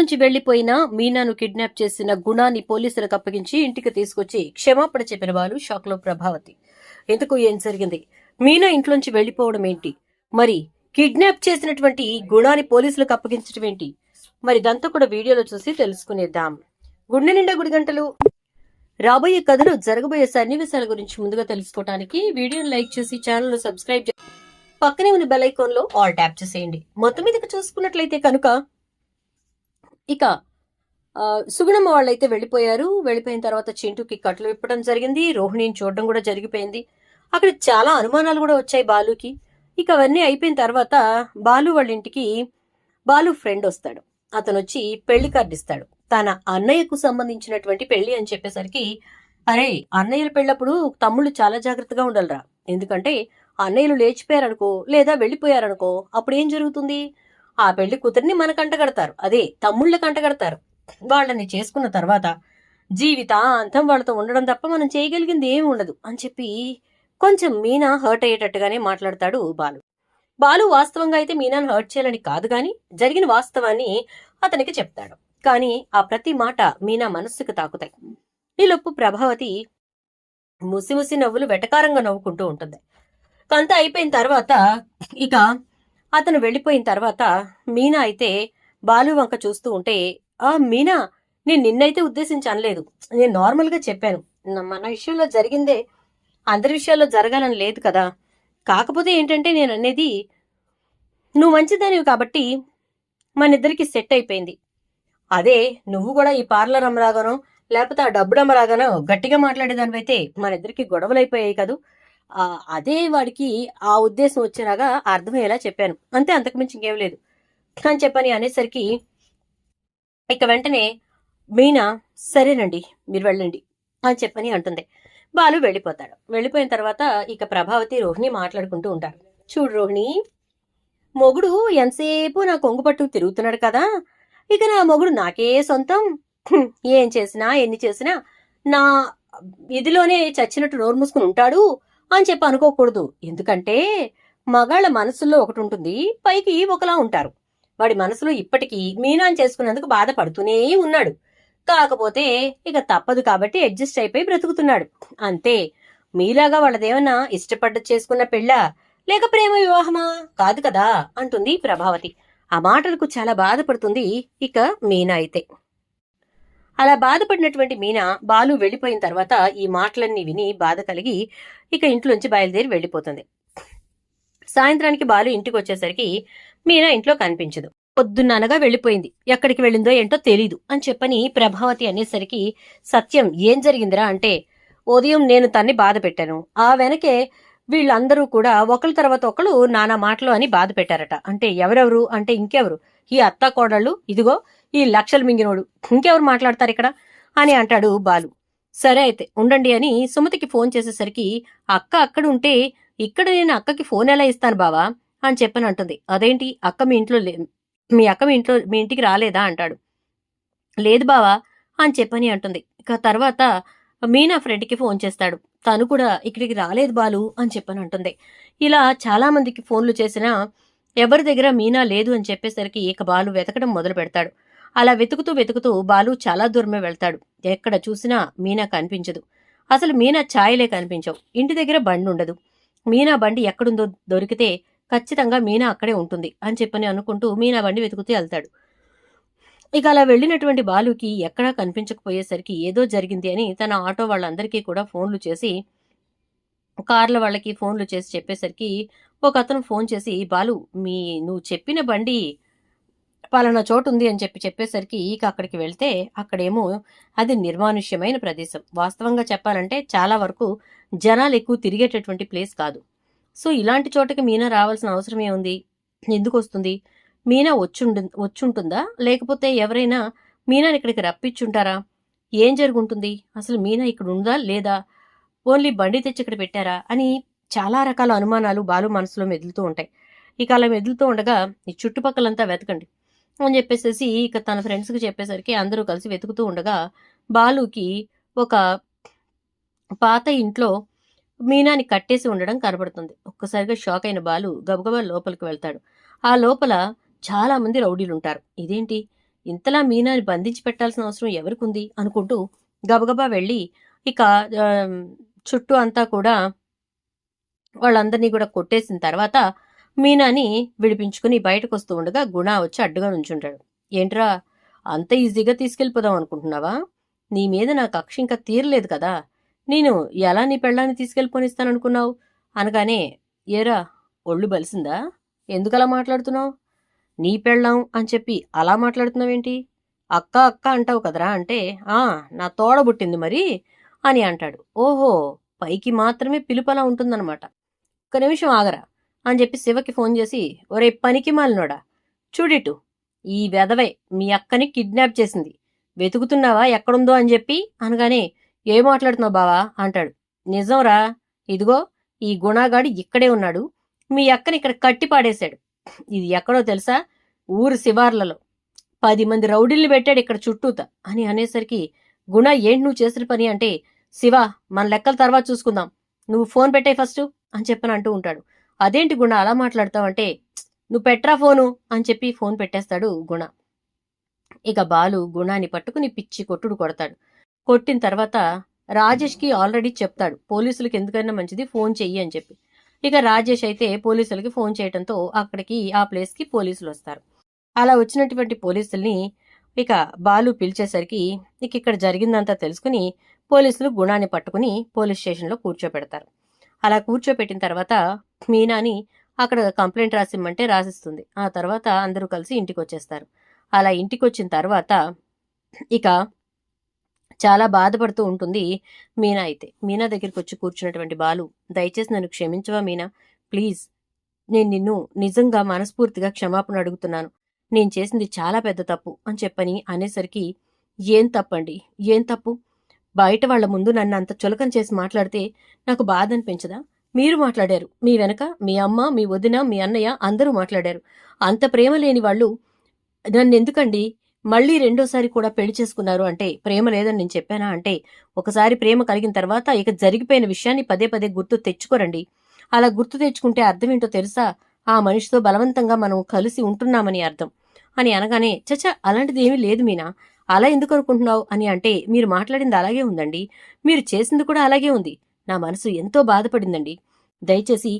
నుంచి వెళ్ళిపోయిన మీనాను కిడ్నాప్ చేసిన గుణాన్ని పోలీసులకు అప్పగించి ఇంటికి తీసుకొచ్చి క్షమాపణ చెప్పిన వాళ్ళు షాక్లో ప్రభావతి. ఎందుకు ఏం జరిగింది? మీనా ఇంట్లోంచి వెళ్ళిపోవడం ఏంటి? మరి కిడ్నాప్ చేసినటువంటి గుణాన్ని పోలీసులకు అప్పగించడం ఏంటి? మరి ఇదంతా కూడా వీడియోలో చూసి తెలుసుకునేద్దాం. గుండె నిండా గుడి గంటలు. రాబోయే కథలు జరగబోయే సన్నివేశాల గురించి ముందుగా తెలుసుకోవడానికి వీడియోను లైక్ చేసి ఛానల్ సబ్స్క్రైబ్ చేసి పక్కనే ఉన్న బెల్ ఐకాన్లో ఆల్ ట్యాప్ చేసేయండి. మొత్తం మీదకి చూసుకున్నట్లయితే కనుక ఇక సుగుణమ్మ వాళ్ళైతే వెళ్ళిపోయారు. వెళ్ళిపోయిన తర్వాత చింటూకి కట్లు విప్పడం జరిగింది. రోహిణిని చూడడం కూడా జరిగిపోయింది. అక్కడ చాలా అనుమానాలు కూడా వచ్చాయి బాలుకి. ఇక అవన్నీ అయిపోయిన తర్వాత బాలు వాళ్ళ ఇంటికి బాలు ఫ్రెండ్ వస్తాడు. అతను వచ్చి పెళ్ళి కార్డు ఇస్తాడు. తన అన్నయ్యకు సంబంధించినటువంటి పెళ్ళి అని చెప్పేసరికి అరే అన్నయ్యల పెళ్ళప్పుడు తమ్ముళ్ళు చాలా జాగ్రత్తగా ఉండాలిరా. ఎందుకంటే అన్నయ్యలు లేచిపోయారనుకో లేదా వెళ్ళిపోయారనుకో అప్పుడు ఏం జరుగుతుంది? ఆ పెళ్ళి కూతురిని మన కంటగడతారు అదే తమ్ముళ్ళ కంటగడతారు వాళ్ళని చేసుకున్న తర్వాత జీవితాంతం వాళ్ళతో ఉండడం తప్ప మనం చేయగలిగింది ఏమి ఉండదు అని చెప్పి కొంచెం మీనా హర్ట్ అయ్యేటట్టుగానే మాట్లాడతాడు బాలు. బాలు వాస్తవంగా అయితే మీనాను హర్ట్ చేయాలని కాదు కానీ జరిగిన వాస్తవాన్ని అతనికి చెప్తాడు. కానీ ఆ ప్రతి మాట మీనా మనస్సుకు తాకుతాయి. ఈలోపు ప్రభావతి ముసిముసి నవ్వులు వెటకారంగా నవ్వుకుంటూ ఉంటుంది. కొంత అయిపోయిన తర్వాత ఇక అతను వెళ్ళిపోయిన తర్వాత మీనా అయితే బాలు వంక చూస్తూ ఉంటే ఆ మీనా నేను నిన్నైతే ఉద్దేశించి అనలేదు నేను నార్మల్గా చెప్పాను. మన విషయంలో జరిగిందే అందరి విషయాల్లో జరగాలని లేదు కదా. కాకపోతే ఏంటంటే నేను అనేది నువ్వు మంచిదానివి కాబట్టి మన ఇద్దరికి సెట్ అయిపోయింది. అదే నువ్వు కూడా ఈ పార్లర్ అమ్మరాగానో లేకపోతే ఆ డబ్బుడు అమ్మరాగానో గట్టిగా మాట్లాడేదానివైతే మన ఇద్దరికి గొడవలు అయిపోయాయి కదా. అదే వాడికి ఆ ఉద్దేశం వచ్చేలాగా అర్థమయ్యేలా చెప్పాను. అంతే అంతకుమించి ఇంకేం లేదు. అని చెప్పని అనేసరికి ఇక వెంటనే మీనా సరేనండి మీరు వెళ్ళండి అని చెప్పని అంటుంది. బాలు వెళ్ళిపోతాడు. వెళ్ళిపోయిన తర్వాత ఇక ప్రభావతి రోహిణి మాట్లాడుకుంటూ ఉంటారు. చూడు రోహిణి మొగుడు ఎంతసేపు నా కొంగు పట్టు తిరుగుతున్నాడు కదా ఇక నా మొగుడు నాకే సొంతం. ఏం చేసినా ఎన్ని చేసినా నా ఇదిలోనే చచ్చినట్టు నోరు మూసుకుని ఉంటాడు. అని చెప్పి అనుకోకూడదు. ఎందుకంటే మగాళ్ళ మనసులో ఒకటి ఉంటుంది పైకి ఒకలా ఉంటారు. వాడి మనసులో ఇప్పటికీ మీనాన్ చేసుకున్నందుకు బాధపడుతూనే ఉన్నాడు. కాకపోతే ఇక తప్పదు కాబట్టి అడ్జస్ట్ అయిపోయి బ్రతుకుతున్నాడు. అంతే. మీలాగా వాళ్ళదేమన్నా ఇష్టపడ్డ చేసుకున్న పెళ్ళా? లేక ప్రేమ వివాహమా? కాదు కదా! అంటుంది ప్రభావతి. ఆ మాటలకు చాలా బాధపడుతుంది ఇక మీనా అయితే. అలా బాధపడినటువంటి మీనా బాలు వెళ్ళిపోయిన తర్వాత ఈ మాటలన్నీ విని బాధ కలిగి ఇక ఇంట్లోంచి బయలుదేరి వెళ్ళిపోతుంది. సాయంత్రానికి బాలు ఇంటికి వచ్చేసరికి మీనా ఇంట్లో కనిపించదు. పొద్దున్ననగా వెళ్ళిపోయింది. ఎక్కడికి వెళ్ళిందో ఏంటో తెలీదు అని చెప్పని ప్రభావతి అనేసరికి సత్యం ఏం జరిగిందిరా అంటే ఉదయం నేను తన్ని బాధ పెట్టాను ఆ వెనకే వీళ్ళందరూ కూడా ఒకరి తర్వాత ఒకరు నానా మాటలు అని బాధ పెట్టారట. అంటే ఎవరెవరు? అంటే ఇంకెవరు? ఈ అత్త కోడళ్ళు ఇదిగో ఈ లక్షలు మింగినోడు. ఇంకెవరు మాట్లాడతారు ఇక్కడ? అని అంటాడు బాలు. సరే అయితే ఉండండి అని సుమతికి ఫోన్ చేసేసరికి అక్క అక్కడ ఉంటే ఇక్కడ నేను అక్కకి ఫోన్ ఎలా ఇస్తాను బావా? అని చెప్పని అంటుంది. అదేంటి? అక్క మీ ఇంట్లో లే మీ అక్క మీ ఇంట్లో మీ ఇంటికి రాలేదా? అంటాడు. లేదు బావా అని చెప్పని అంటుంది. ఇక తర్వాత మీనా ఫ్రెండ్కి ఫోన్ చేస్తాడు. తను కూడా ఇక్కడికి రాలేదు బాలు అని చెప్పని అంటుంది. ఇలా చాలా మందికి ఫోన్లు చేసినా ఎవరి దగ్గర మీనా లేదు అని చెప్పేసరికి ఇక బాలు వెతకడం మొదలు పెడతాడు. అలా వెతుకుతూ వెతుకుతూ బాలు చాలా దూరమే వెళ్తాడు. ఎక్కడ చూసినా మీనా కనిపించదు. అసలు మీనా ఛాయలే కనిపించవు. ఇంటి దగ్గర బండి ఉండదు. మీనా బండి ఎక్కడుందో దొరికితే ఖచ్చితంగా మీనా అక్కడే ఉంటుంది అని చెప్పని అనుకుంటూ మీనా బండి వెతుకుతూ వెళ్తాడు. ఇక అలా వెళ్ళినటువంటి బాలుకి ఎక్కడా కనిపించకపోయేసరికి ఏదో జరిగింది అని తన ఆటో వాళ్ళందరికీ కూడా ఫోన్లు చేసి కార్ల వాళ్ళకి ఫోన్లు చేసి చెప్పేసరికి ఒక అతను ఫోన్ చేసి బాలు మీ నువ్వు చెప్పిన బండి పలానా చోటు ఉంది అని చెప్పి చెప్పేసరికి ఇక అక్కడికి వెళ్తే అక్కడేమో అది నిర్మానుష్యమైన ప్రదేశం. వాస్తవంగా చెప్పాలంటే చాలా వరకు జనాలు ఎక్కువ తిరిగేటటువంటి ప్లేస్ కాదు. సో ఇలాంటి చోటకి మీనా రావాల్సిన అవసరం ఏముంది? ఎందుకు వస్తుంది? మీనా వచ్చుండు వచ్చుంటుందా? లేకపోతే ఎవరైనా మీనాని ఇక్కడికి రప్పించుంటారా? ఏం జరుగుంటుంది? అసలు మీనా ఇక్కడ ఉందా లేదా? ఓన్లీ బండి తెచ్చి ఇక్కడ పెట్టారా? అని చాలా రకాల అనుమానాలు బాలు మనసులో మెదులుతూ ఉంటాయి. ఇక అలా మెదులుతూ ఉండగా ఈ చుట్టుపక్కలంతా వెతకండి అని చెప్పేసేసి ఇక తన ఫ్రెండ్స్కి చెప్పేసరికి అందరూ కలిసి వెతుకుతూ ఉండగా బాలుకి ఒక పాత ఇంట్లో మీనాని కట్టేసి ఉండడం కనబడుతుంది. ఒక్కసారిగా షాక్ అయిన బాలు గబగబా లోపలికి వెళ్తాడు. ఆ లోపల చాలా మంది రౌడీలు ఉంటారు ఇదేంటి? ఇంతలా మీనాని బంధించి పెట్టాల్సిన అవసరం ఎవరికుంది? అనుకుంటూ గబగబా వెళ్ళి ఇక చుట్టూ అంతా కూడా వాళ్ళందరినీ కూడా కొట్టేసిన తర్వాత మీనాని విడిపించుకుని బయటకు వస్తూ ఉండగా గుణ వచ్చి అడ్డుగా నుంచుంటాడు. ఏంట్రా అంత ఈజీగా తీసుకెళ్ళిపోదాం అనుకుంటున్నావా? నీ మీద నా కక్ష ఇంకా తీరలేదు కదా. నేను ఎలా నీ పెళ్ళాన్ని తీసుకెళ్ళిపోనిస్తాననుకున్నావు? అనగానే ఏరా ఒళ్ళు బలిసిందా? ఎందుకలా మాట్లాడుతున్నావు? నీ పెళ్ళాం అని చెప్పి అలా మాట్లాడుతున్నావేంటి? అక్క అక్క అంటావు కదరా అంటే ఆ నా తోడ పుట్టింది మరి అని అంటాడు. ఓహో పైకి మాత్రమే పిలుపలా ఉంటుందన్నమాట. ఒక్క నిమిషం ఆగరా అని చెప్పి శివకి ఫోన్ చేసి ఒరే పనికి మాలినోడా? చూడిటు ఈ వెధవే మీ అక్కని కిడ్నాప్ చేసింది. వెతుకుతున్నావా? ఎక్కడుందో? అని చెప్పి అనగానే ఏం మాట్లాడుతున్నావు బావా? అంటాడు. నిజంరా ఇదిగో ఈ గుణాగాడు ఇక్కడే ఉన్నాడు. మీ అక్కని ఇక్కడ కట్టి పాడేశాడు. ఇది ఎక్కడో తెలుసా? ఊరు శివార్లలో. పది మంది రౌడీల్ని పెట్టాడు ఇక్కడ చుట్టూత. అని అనేసరికి గుణ ఏంటి నువ్వు చేసిన పని? అంటే శివ మన లెక్కల తర్వాత చూసుకుందాం. నువ్వు ఫోన్ పెట్టే ఫస్ట్ అని చెప్పని అంటూ ఉంటాడు. అదేంటి గుణ అలా మాట్లాడతావంటే నువ్వు పెట్రా ఫోను? అని చెప్పి ఫోన్ పెట్టేస్తాడు గుణ. ఇక బాలు గుణాన్ని పట్టుకుని పిచ్చి కొట్టుడు కొడతాడు. కొట్టిన తర్వాత రాజేష్కి ఆల్రెడీ చెప్తాడు. పోలీసులకు ఎందుకైనా మంచిది ఫోన్ చెయ్యి అని చెప్పి. ఇక రాజేష్ అయితే పోలీసులకి ఫోన్ చేయడంతో అక్కడికి ఆ ప్లేస్కి పోలీసులు వస్తారు. అలా వచ్చినటువంటి పోలీసుల్ని ఇక బాలు పిలిచేసరికి ఇక ఇక్కడ జరిగిందంతా తెలుసుకుని పోలీసులు గుణాన్ని పట్టుకుని పోలీస్ స్టేషన్లో కూర్చోపెడతారు అలా కూర్చోపెట్టిన తర్వాత మీనాని అక్కడ కంప్లైంట్ రాసిమ్మంటే రాసిస్తుంది. ఆ తర్వాత అందరూ కలిసి ఇంటికి వచ్చేస్తారు అలా ఇంటికి వచ్చిన తర్వాత ఇక చాలా బాధపడుతూ ఉంటుంది మీనా అయితే. మీనా దగ్గరికి వచ్చి కూర్చున్నటువంటి బాలు దయచేసి నన్ను క్షమించవా మీనా? ప్లీజ్ నేను నిన్ను నిజంగా మనస్ఫూర్తిగా క్షమాపణ అడుగుతున్నాను. నేను చేసింది చాలా పెద్ద తప్పు అని చెప్పని అనేసరికి ఏం తప్పండి? ఏం తప్పు? బయట వాళ్ళ ముందు నన్ను అంత చులకన చేసి మాట్లాడితే నాకు బాధ అనిపించదా? మీరు మాట్లాడారు. మీ వెనక మీ అమ్మ మీ వదిన మీ అన్నయ్య అందరూ మాట్లాడారు. అంత ప్రేమ లేని వాళ్ళు నన్ను ఎందుకండి మళ్ళీ రెండోసారి కూడా పెళ్ళి చేసుకున్నారు అంటే ప్రేమ లేదని నేను చెప్పానా అంటే ఒకసారి ప్రేమ కలిగిన తర్వాత ఇక జరిగిపోయిన విషయాన్ని పదే పదే గుర్తు తెచ్చుకోరండి. అలా గుర్తు తెచ్చుకుంటే అర్థం ఏంటో తెలుసా? ఆ మనిషితో బలవంతంగా మనం కలిసి ఉంటున్నామని అర్థం. అని అనగానే చచ అలాంటిది ఏమీ లేదు మీనా. అలా ఎందుకు అనుకుంటున్నావు? అని అంటే మీరు మాట్లాడింది అలాగే ఉందండి. మీరు చేసింది కూడా అలాగే ఉంది. నా మనసు ఎంతో బాధపడిందండి. దయచేసి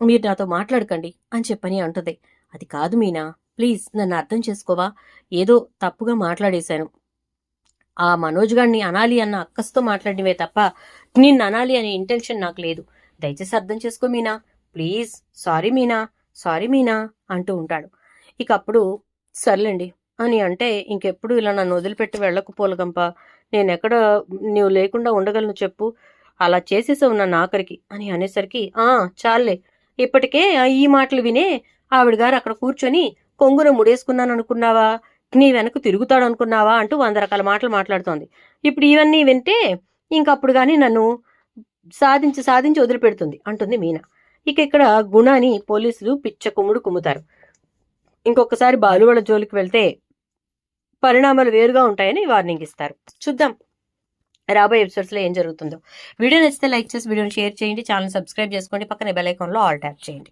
మీరు నాతో మాట్లాడకండి అని చెప్పని అంటుంది. అది కాదు మీనా. ప్లీజ్ నన్ను అర్థం చేసుకోవా? ఏదో తప్పుగా మాట్లాడేశాను. ఆ మనోజ్ గారిని అనాలి అన్న అక్కస్తో మాట్లాడినవే తప్ప నిన్ను అనాలి అనే ఇంటెన్షన్ నాకు లేదు. దయచేసి అర్థం చేసుకో Meena. Please sorry Meena sorry Meena అంటూ ఉంటాడు. ఇక అప్పుడు సర్లేండి అని అంటే ఇంకెప్పుడు ఇలా నన్ను వదిలిపెట్టి వెళ్ళకపోలగంప నేను ఎక్కడ నువ్వు లేకుండా ఉండగలను చెప్పు. అలా చేసేసావు నన్ను ఆఖరికి అని అనేసరికి ఆ చాలే ఇప్పటికే ఈ మాటలు వినే ఆవిడ గారు అక్కడ కూర్చొని కొంగున ముడేసుకున్నాను అనుకున్నావా నీ వెనక తిరుగుతాడు అనుకున్నావా అంటూ వంద రకాల మాటలు మాట్లాడుతోంది. ఇప్పుడు ఇవన్నీ వింటే ఇంకప్పుడు కానీ నన్ను సాధించి సాధించి వదిలిపెడుతుంది అంటుంది మీనా. ఇక ఇక్కడ గుణాని పోలీసులు పిచ్చ కుమ్ముడు కుమ్ముతారు. ఇంకొకసారి బాలువల జోలికి వెళ్తే పరిణామాలు వేరుగా ఉంటాయని వార్నింగ్ ఇస్తారు. చూద్దాం. రాబోయే ఎపిసోడ్స్లో ఏం జరుగుతుందో. వీడియో నచ్చితే లైక్ చేసి వీడియోని షేర్ చేయండి. ఛానల్ సబ్స్క్రైబ్ చేసుకోండి. పక్కన బెల్ ఐకాన్లో ఆల్ ట్యాప్ చేయండి.